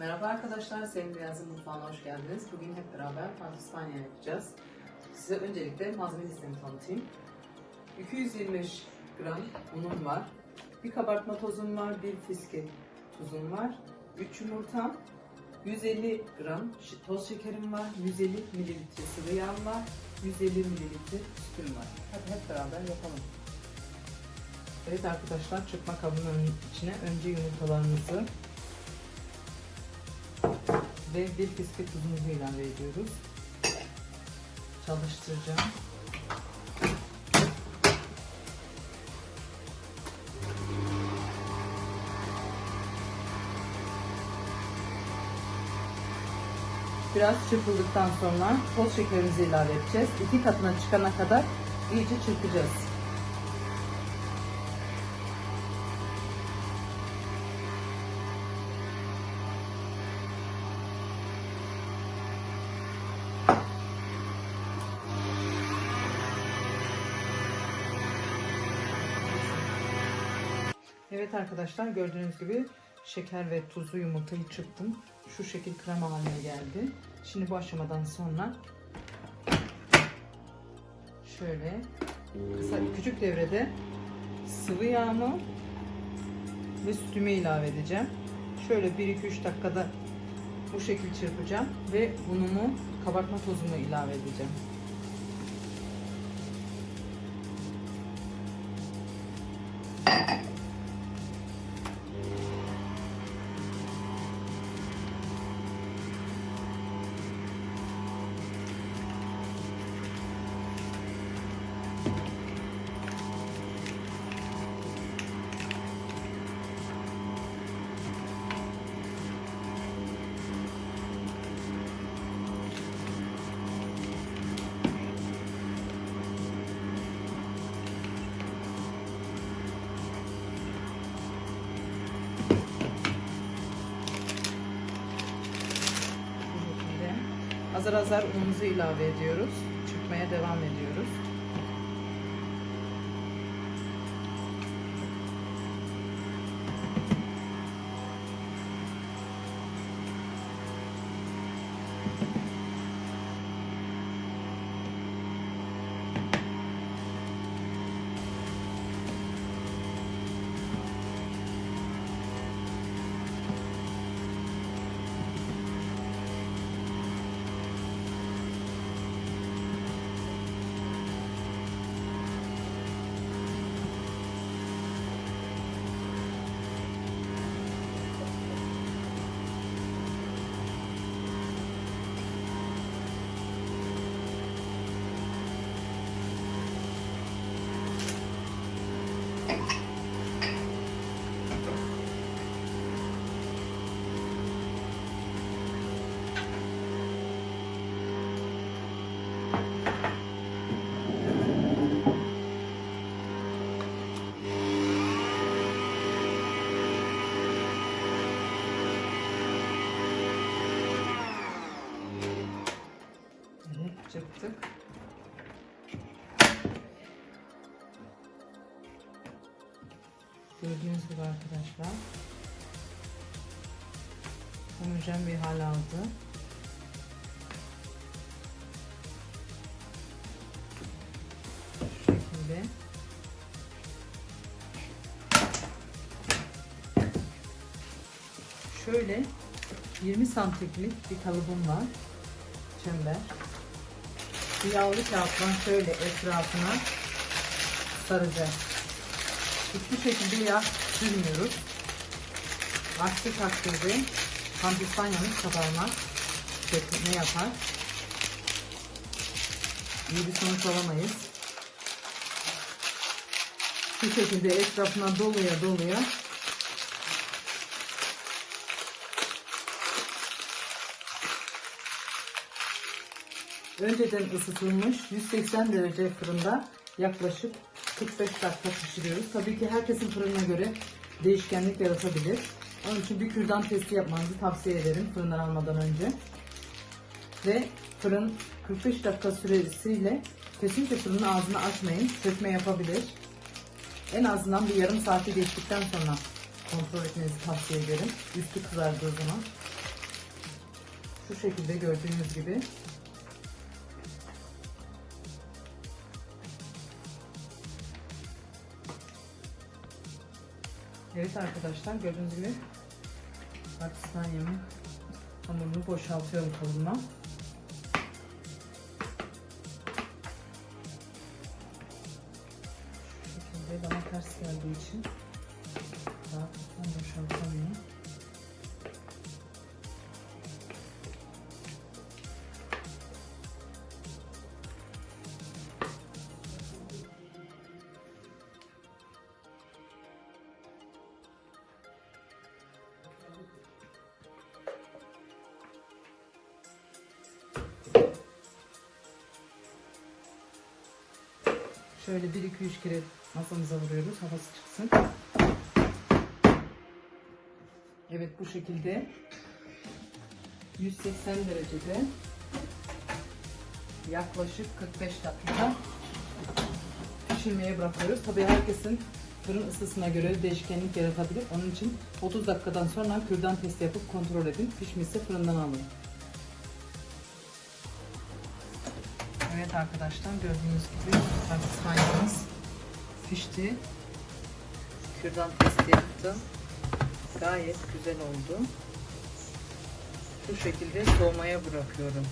Merhaba arkadaşlar, Sevim Beyaz'ın mutfağına hoş geldiniz. Bugün hep beraber pandispanya yapacağız. Size öncelikle malzeme listemi tanıtayım. 225 gram unum var. Bir kabartma tozum var, bir fiske tuzum var. 3 yumurtam, 150 gram toz şekerim var, 150 mililitre sıvı yağım var, 150 mililitre sütüm var. Hadi hep beraber yapalım. Evet arkadaşlar, çırpma kabının içine önce yumurtalarımızı ve bir bisküvi tuzumuzu ilave ediyoruz. Çalıştıracağım. Biraz çırpıldıktan sonra toz şekerimizi ilave edeceğiz. İki katına çıkana kadar iyice çırpacağız. Evet arkadaşlar gördüğünüz gibi şeker ve tuzlu yumurtayı çırptım. Şu şekil krema haline geldi. Şimdi bu aşamadan sonra şöyle kısa küçük devrede sıvı yağımı ve sütümü ilave edeceğim. Şöyle 1-2-3 dakikada bu şekil çırpacağım ve unumu kabartma tozumu ilave edeceğim. Azar azar unumuzu ilave ediyoruz. Çırpmaya devam ediyoruz. Çırptık. Gördüğünüz gibi arkadaşlar. Homojen bir hal aldı. Şu. Şöyle 20 santimlik bir kalıbım var. Çember. Yağlı kağıttan şöyle etrafına saracağız. Hiçbir şekilde yağ sürmüyoruz. Aksi takdirde pandispanyamız kabarmaz. Ne yapar? İyi bir sonuç alamayız. Bu şekilde etrafına doluya doluya önceden ısıtılmış 180 derece fırında yaklaşık 45 dakika pişiriyoruz. Tabii ki herkesin fırınına göre değişkenlik yaratabilir. Onun için bir kürdan testi yapmanızı tavsiye ederim fırından almadan önce. Ve fırın 45 dakika süresiyle kesinlikle fırının ağzını açmayın. Sökme yapabilir. En azından bir yarım saati geçtikten sonra kontrol etmenizi tavsiye ederim. Üstü kızardığı zaman. Şu şekilde gördüğünüz gibi. Evet arkadaşlar gördüğünüz gibi Pakistanyemin hamurunu boşaltıyorum kabıma. Şu şekilde bana ters geldiği için rahatlıkla boşaltamıyorum. Şöyle 1-2-3 kere masamıza vuruyoruz. Havası çıksın. Evet bu şekilde 180 derecede yaklaşık 45 dakika pişirmeye bırakıyoruz. Tabii herkesin fırın ısısına göre değişkenlik yaratabilir. Onun için 30 dakikadan sonra kürdan testi yapıp kontrol edin. Pişmişse fırından alın. Evet arkadaşlar gördüğünüz gibi Pakistan'ımız pişti. Kürdan testi yaptım. Gayet güzel oldu. Şu şekilde soğumaya bırakıyorum.